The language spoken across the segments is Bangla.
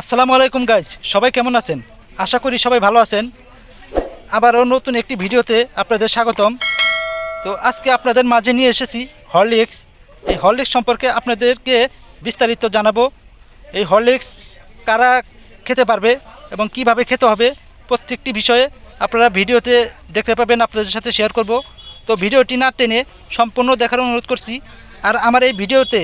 আসসালামু আলাইকুম গাইজ সবাই কেমন আছেন? আশা করি সবাই ভালো আছেন। আবারও নতুন একটি ভিডিওতে আপনাদের স্বাগতম। তো আজকে আপনাদের মাঝে নিয়ে এসেছি হরলিক্স এই হরলিক্স সম্পর্কে আপনাদেরকে বিস্তারিত জানাব। এই হরলিক্স কারা খেতে পারবে এবং কীভাবে খেতে হবে প্রত্যেকটি বিষয়ে আপনারা ভিডিওতে দেখতে পাবেন, আপনাদের সাথে শেয়ার করব। তো ভিডিওটি না টেনে সম্পূর্ণ দেখার অনুরোধ করছি। আর আমার এই ভিডিওতে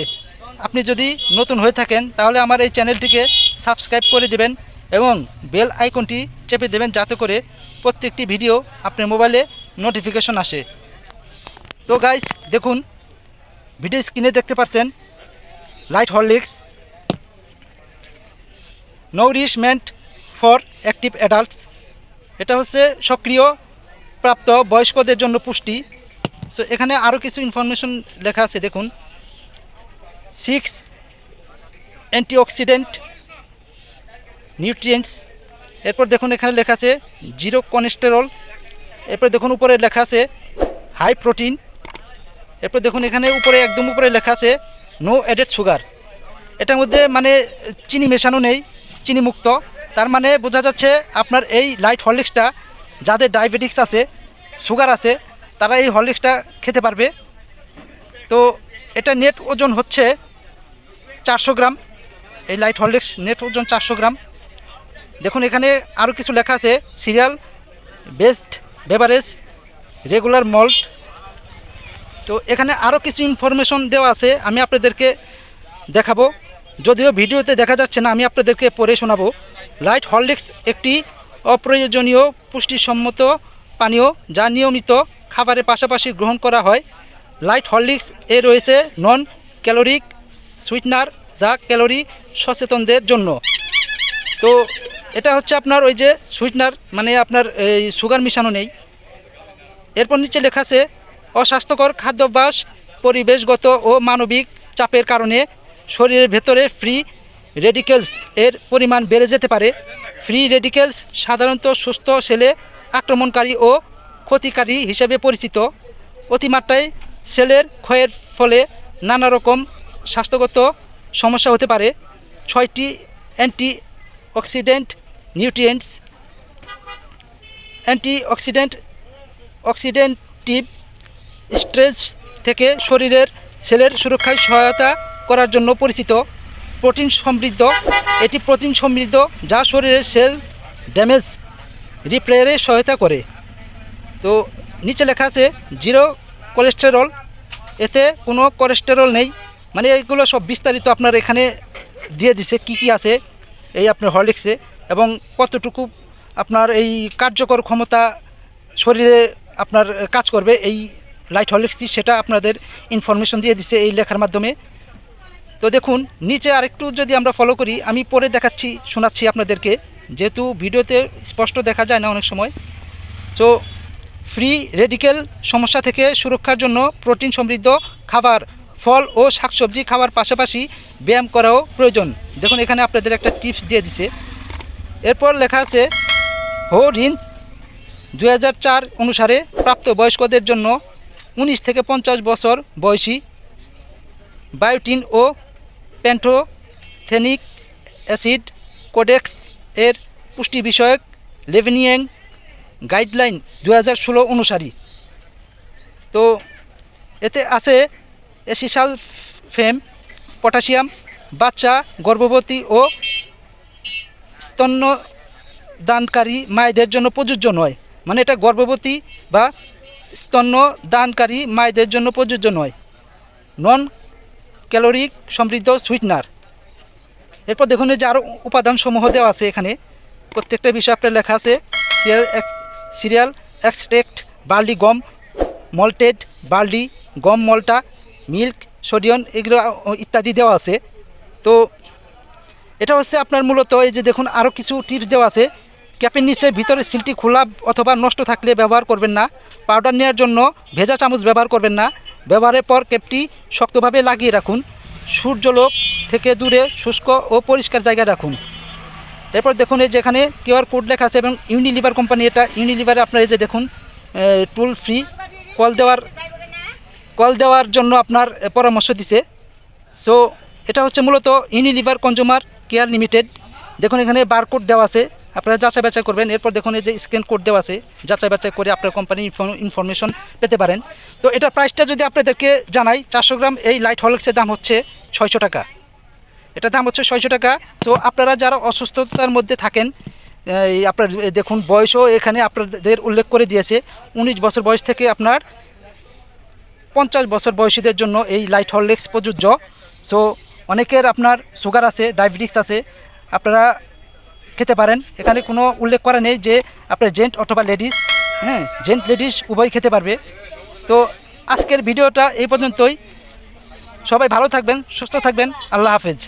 আপনি যদি নতুন হয়ে থাকেন, তাহলে আমার এই চ্যানেলটিকে সাবস্ক্রাইব করে দেবেন এবং বেল আইকনটি চেপে দেবেন যাতে করে প্রত্যেকটি ভিডিও আপনার মোবাইলে নোটিফিকেশন আসে। তো গাইস দেখুন ভিডিও স্ক্রিনে দেখতে পাচ্ছেন light Horlicks nourishment for active adults এটা হচ্ছে সক্রিয় প্রাপ্ত বয়স্কদের জন্য পুষ্টি। সো এখানে আরও কিছু ইনফরমেশন লেখা আছে, দেখুন। সিক্স অ্যান্টিঅক্সিডেন্ট নিউট্রিয়েন্টস এরপর দেখুন এখানে লেখা আছে জিরো কোলেস্টেরল এরপর দেখুন উপরে লেখা আছে হাই প্রোটিন এরপর দেখুন এখানে উপরে একদম উপরে লেখা আছে নো অ্যাডেড সুগার এটার মধ্যে মানে চিনি মেশানো নেই, চিনি মুক্ত। তার মানে বোঝা যাচ্ছে আপনার এই লাইট হরলিক্সটা যাদের ডায়াবেটিক্স আছে সুগার আছে, তারা এই হরলিক্সটা খেতে পারবে। তো এটা নেট ওজন হচ্ছে চারশো গ্রাম। এই লাইট হরলিক্স নেট ওজন চারশো গ্রাম। দেখুন, এখানে আরও কিছু লেখা আছে, cereal, best beverage, regular malt. তো এখানে আরও কিছু ইনফরমেশন দেওয়া আছে, আমি আপনাদেরকে দেখাবো। যদিও ভিডিওতে দেখা যাচ্ছে না, আমি আপনাদেরকে পড়ে শোনাবো। লাইট হরলিক্স একটি অপ্রয়োজনীয় পুষ্টিসম্মত পানীয় যা নিয়মিত খাবারের পাশাপাশি গ্রহণ করা হয়। লাইট হরলিক্স এ রয়েছে নন ক্যালোরিক সুইটনার যা ক্যালোরি সচেতনদের জন্য। তো এটা হচ্ছে আপনার ওই যে সুইটনার মানে আপনার এই সুগার মিশানো নেই। এরপর নিচে লেখা আছে, অস্বাস্থ্যকর খাদ্যাভ্যাস পরিবেশগত ও মানবিক চাপের কারণে শরীরের ভেতরে ফ্রি রেডিকেলস এর পরিমাণ বেড়ে যেতে পারে। ফ্রি রেডিকেলস সাধারণত সুস্থ সেলে আক্রমণকারী ও ক্ষতিকারী হিসেবে পরিচিত। অতিমাত্রায় সেলের ক্ষয়ের ফলে নানা রকম স্বাস্থ্যগত সমস্যা হতে পারে। ছয়টি antioxidant nutrients antioxidant oxidative stress থেকে শরীরের সেলের সুরক্ষায় সহায়তা করার জন্য পরিচিত প্রোটিন সমৃদ্ধ। এটি প্রোটিন সমৃদ্ধ যা শরীরের সেল ড্যামেজ রিপেয়ারে সহায়তা করে। তো নিচে লেখা আছে জিরো কোলেস্টেরল এতে কোনো কোলেস্টেরল নেই। মানে এইগুলো সব বিস্তারিত আপনার এখানে দিয়ে দিছে কি কি আছে, এই আপনার হরলিক্সে এবং কতটুকু আপনার এই কার্যকর ক্ষমতা শরীরে আপনার কাজ করবে, এই লাইট হরলিক্সটি সেটা আপনাদের ইনফরমেশন দিয়ে দিছে এই লেখার মাধ্যমে। তো দেখুন, নিচে আরেকটু যদি আমরা ফলো করি, আমি পরে দেখাচ্ছি, শোনাচ্ছি আপনাদেরকে। যেহেতু ভিডিওতে স্পষ্ট দেখা যায় না অনেক সময়। তো ফ্রি রেডিকেল সমস্যা থেকে সুরক্ষার জন্য প্রোটিন সমৃদ্ধ খাবার, ফল ও শাকসবজি খাওয়ার পাশাপাশি ব্যায়াম করাও প্রয়োজন। দেখুন, এখানে আপনাদের একটা টিপস দিয়ে দিছে। এরপর লেখা আছে হো রিন্স দু অনুসারে প্রাপ্ত বয়স্কদের জন্য উনিশ থেকে পঞ্চাশ বছর বয়সী বায়োটিন ও প্যান্থোথেনিক অ্যাসিড কোডেক্স এর পুষ্টি বিষয়ক লেভেনিয়াং গাইডলাইন দু হাজার ষোলো অনুসারী। তো এতে আছে এসিসাল ফেম পটাশিয়াম, বাচ্চা, গর্ভবতী ও স্তন্যদানকারী মায়েদের জন্য প্রযোজ্য নয়। মানে এটা গর্ভবতী বা স্তন্যদানকারী মায়েদের জন্য প্রযোজ্য নয়। নন ক্যালোরিক সমৃদ্ধ সুইটনার এরপর দেখুন যে আরও উপাদানসমূহ দেওয়া আছে এখানে। প্রত্যেকটা বিষয় আপনার লেখা আছে সিরিয়াল সিরিয়াল এক্সট্রেক্ট বার্লি গম মল্টেড বার্লি গম মল্টা মিল্ক সোডিয়ম এগুলো ইত্যাদি দেওয়া আছে। তো এটা হচ্ছে আপনার মূলত এই যে দেখুন আরও কিছু টিপস দেওয়া আছে। ক্যাপের নিচে ভিতরে সিলটি খোলা অথবা নষ্ট থাকলে ব্যবহার করবেন না। পাউডার নেওয়ার জন্য ভেজা চামচ ব্যবহার করবেন না। ব্যবহারের পর ক্যাপটি শক্তভাবে লাগিয়ে রাখুন। সূর্যলোক থেকে দূরে শুষ্ক ও পরিষ্কার জায়গায় রাখুন। এরপর দেখুন, এই যেখানে কিউআর কোড লেখা আছে এবং ইউনিলিভার কোম্পানি এটা ইউনিলিভারে আপনার এই যে দেখুন টুল ফ্রি কল দেওয়ার কল দেওয়ার জন্য আপনার পরামর্শ দিছে। সো এটা হচ্ছে মূলত ইউনিলিভার কনজুমার কেয়ার লিমিটেড। দেখুন, এখানে বারকোড দেওয়া আছে। আপনারা যাচাই বাছাই করবেন। এরপর দেখুন, এই যে স্ক্যান কোড দেওয়া আছে, যাচাই বাছাই করে আপনার কোম্পানি ইনফরমেশন পেতে পারেন। তো এটার প্রাইসটা যদি আপনাদেরকে জানাই, চারশো গ্রাম এই লাইট হলক্সের দাম হচ্ছে ছয়শো টাকা। এটার দাম হচ্ছে ছয়শো টাকা। তো আপনারা যারা অসুস্থতার মধ্যে থাকেন, এই আপনার দেখুন, বয়সও এখানে আপনাদের উল্লেখ করে দিয়েছে। উনিশ বছর বয়স থেকে আপনার পঞ্চাশ বছর বয়সীদের জন্য এই লাইট হরলেক্স প্রযোজ্য। সো অনেকের আপনার সুগার আছে ডায়াবেটিক্স আছে, আপনারা খেতে পারেন। এখানে কোনো উল্লেখ করা নেই যে আপনার জেন্ট অথবা লেডিস হ্যাঁ জেন্ট লেডিস উভয় খেতে পারবে। তো আজকের ভিডিওটা এই পর্যন্তই। সবাই ভালো থাকবেন, সুস্থ থাকবেন, আল্লাহ হাফেজ।